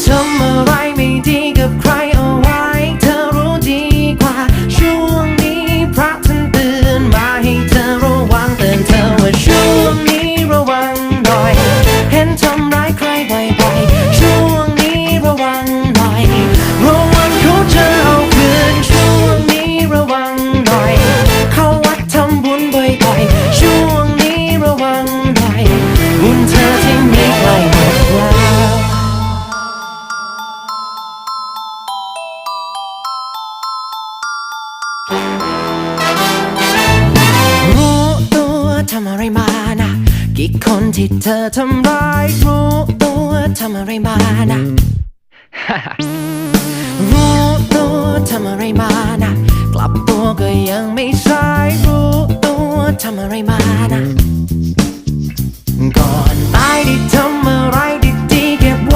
ทำอะไรไม่ดีกับใครเอาไว้ เธอรู้ดีกว่า ช่วงนี้พระท่านเตือนมาให้เธอระวังเตือนเธอว่าช่วงนี้ระวังหน่อย เห็นทำร้ายใครบ่อยๆช่วงนี้ระวังหน่อยระวังเขาจะเอาคืนช่วงนี้ระวังหน่อย เข้าวัดทำบุญบ่อยๆช่วงนี้ระวังหน่อยบุญเธอที่ ทำอะไรมานะกี่คนที่เธอทำร้ายรู้ตัวทำอะไรมานะรู้ตัวทำอะไรมานะกลับตัวก็ยังไม่สายรู้ตัวทำอะไรมานะ